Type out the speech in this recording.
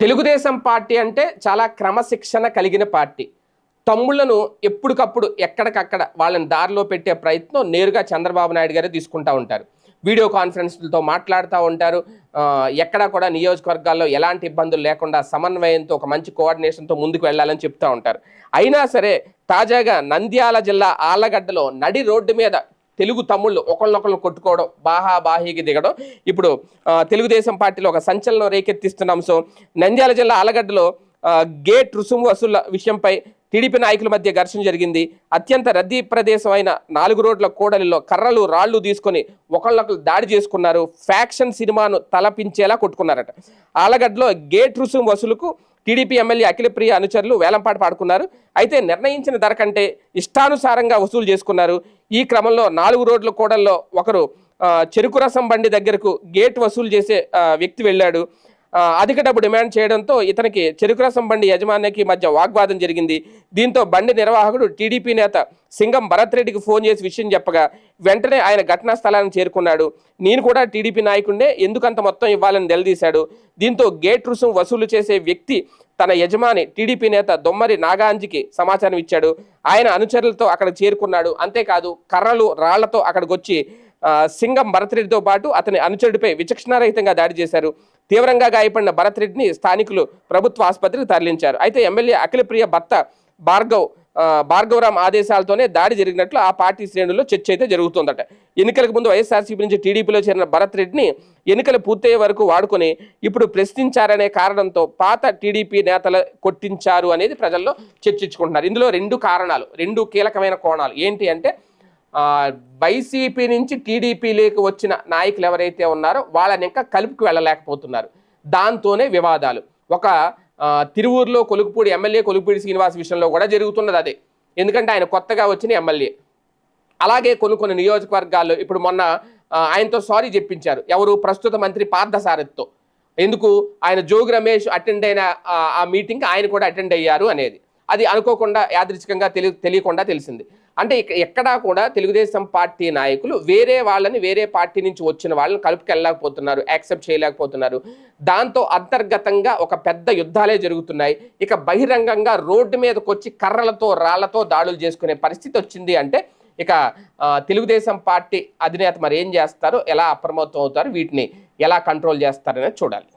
Telugu Desam party అంటే చాలా క్రమశిక్షణ కలిగిన పార్టీ. తమ్ముళ్ళను ఎప్పటికప్పుడు ఎక్కడికక్కడ వాళ్ళని దారిలో పెట్టే ప్రయత్నం నేరుగా చంద్రబాబు నాయుడు గారే తీసుకుంటూ ఉంటారు. వీడియో కాన్ఫరెన్స్లతో మాట్లాడుతూ ఉంటారు. ఎక్కడా కూడా నియోజకవర్గాల్లో ఎలాంటి ఇబ్బందులు లేకుండా సమన్వయంతో ఒక మంచి కోఆర్డినేషన్తో ముందుకు వెళ్ళాలని చెప్తూ ఉంటారు. అయినా సరే తాజాగా నంద్యాల జిల్లా ఆళ్ళగడ్డలో నడి రోడ్డు మీద తెలుగు తమ్ముళ్ళు ఒకళ్ళొకళ్ళు కొట్టుకోవడం బాహా బాహీకి దిగడం. ఇప్పుడు తెలుగుదేశం పార్టీలో ఒక సంచలనం రేకెత్తిస్తున్న. అంశం నంద్యాల జిల్లా ఆలగడ్డలో గేట్ రుసుము వసూళ్ళ విషయంపై టీడీపీ నాయకుల మధ్య ఘర్షణ జరిగింది. అత్యంత రద్దీ ప్రదేశం అయిన నాలుగు రోడ్ల కూడలిలో కర్రలు రాళ్ళు తీసుకొని ఒకళ్ళొకరు దాడి చేసుకున్నారు. ఫ్యాక్షన్ సినిమాను తలపించేలా కొట్టుకున్నారట. ఆలగడ్డలో గేట్ రుసుము వసూలుకు టీడీపీ ఎమ్మెల్యే అఖిలప్రియ అనుచరులు వేలంపాట పాడుకున్నారు. అయితే నిర్ణయించిన ధర కంటే ఇష్టానుసారంగా వసూలు చేసుకున్నారు. ఈ క్రమంలో నాలుగు రోడ్ల కూడల్లో ఒకరు చెరుకు రసం బండి దగ్గరకు గేట్ వసూలు చేసే వ్యక్తి వెళ్ళాడు. అధిక డబ్బు డిమాండ్ చేయడంతో ఇతనికి చెరుకు రసం బండి యజమానికి మధ్య వాగ్వాదం జరిగింది. దీంతో బండి నిర్వాహకుడు టీడీపీ నేత సింగం భరత్ రెడ్డికి ఫోన్ చేసి విషయం చెప్పగా వెంటనే ఆయన ఘటనా స్థలానికి చేరుకున్నాడు. నేను కూడా టీడీపీ నాయకుడే ఎందుకంత మొత్తం ఇవ్వాలని నిలదీశాడు. దీంతో గేట్ రుసుం వసూలు చేసే వ్యక్తి తన యజమాని టీడీపీ నేత దొమ్మరి నాగాంజికి సమాచారం ఇచ్చాడు. ఆయన అనుచరులతో అక్కడ చేరుకున్నాడు. అంతేకాదు కర్రలు రాళ్ళతో అక్కడికి వచ్చి సింగం భరత్రెడ్డితో పాటు అతని అనుచరుడిపై విచక్షణారహితంగా దాడి చేశారు. తీవ్రంగా గాయపడిన భరత్రెడ్డిని స్థానికులు ప్రభుత్వ ఆసుపత్రికి తరలించారు. అయితే ఎమ్మెల్యే అఖిలప్రియ భర్త భార్గవ్ భార్గవరామ్ ఆదేశాలతోనే దాడి జరిగినట్లు ఆ పార్టీ శ్రేణుల్లో చర్చ అయితే జరుగుతుందట. ఎన్నికలకు ముందు వైఎస్ఆర్సీపీ నుంచి టీడీపీలో చేరిన భరత్ రెడ్డిని ఎన్నికలు పూర్తయ్యే వరకు వాడుకొని ఇప్పుడు ప్రశ్నించారనే కారణంతో పాత టీడీపీ నేతలు కొట్టించారు అనేది ప్రజల్లో చర్చించుకుంటున్నారు. ఇందులో రెండు కారణాలు రెండు కీలకమైన కోణాలు. ఏంటి అంటే వైసీపీ నుంచి టీడీపీలోకి వచ్చిన నాయకులు ఎవరైతే ఉన్నారో వాళ్ళని ఇంకా కలుపుకు వెళ్ళలేకపోతున్నారు. దాంతోనే వివాదాలు. ఒక తిరువూరులో కొలుకుపూడి ఎమ్మెల్యే కొలుకుపూడి శ్రీనివాస్ విషయంలో కూడా జరుగుతున్నది అదే. ఎందుకంటే ఆయన కొత్తగా వచ్చిన ఎమ్మెల్యే. అలాగే కొన్ని కొన్ని నియోజకవర్గాల్లో ఇప్పుడు మొన్న ఆయనతో సారీ చెప్పించారు. ఎవరు? ప్రస్తుత మంత్రి పార్థసారథితో ఎందుకు? ఆయన జోగి రమేష్ అటెండ్ అయిన ఆ మీటింగ్ ఆయన కూడా అటెండ్ అయ్యారు అనేది. అది అనుకోకుండా యాదృచ్ఛికంగా తెలి తెలియకుండా తెలిసింది. అంటే ఇక ఎక్కడా కూడా తెలుగుదేశం పార్టీ నాయకులు వేరే వాళ్ళని వేరే పార్టీ నుంచి వచ్చిన వాళ్ళని కలుపుకెళ్ళలేకపోతున్నారు యాక్సెప్ట్ చేయలేకపోతున్నారు. దాంతో అంతర్గతంగా ఒక పెద్ద యుద్ధాలే జరుగుతున్నాయి. ఇక బహిరంగంగా రోడ్డు మీదకి వచ్చి కర్రలతో రాళ్ళతో దాడులు చేసుకునే పరిస్థితి వచ్చింది అంటే ఇక తెలుగుదేశం పార్టీ అధినేత మరి ఏం చేస్తారో ఎలా అప్రమత్తం అవుతారు వీటిని ఎలా కంట్రోల్ చేస్తారనేది చూడాలి.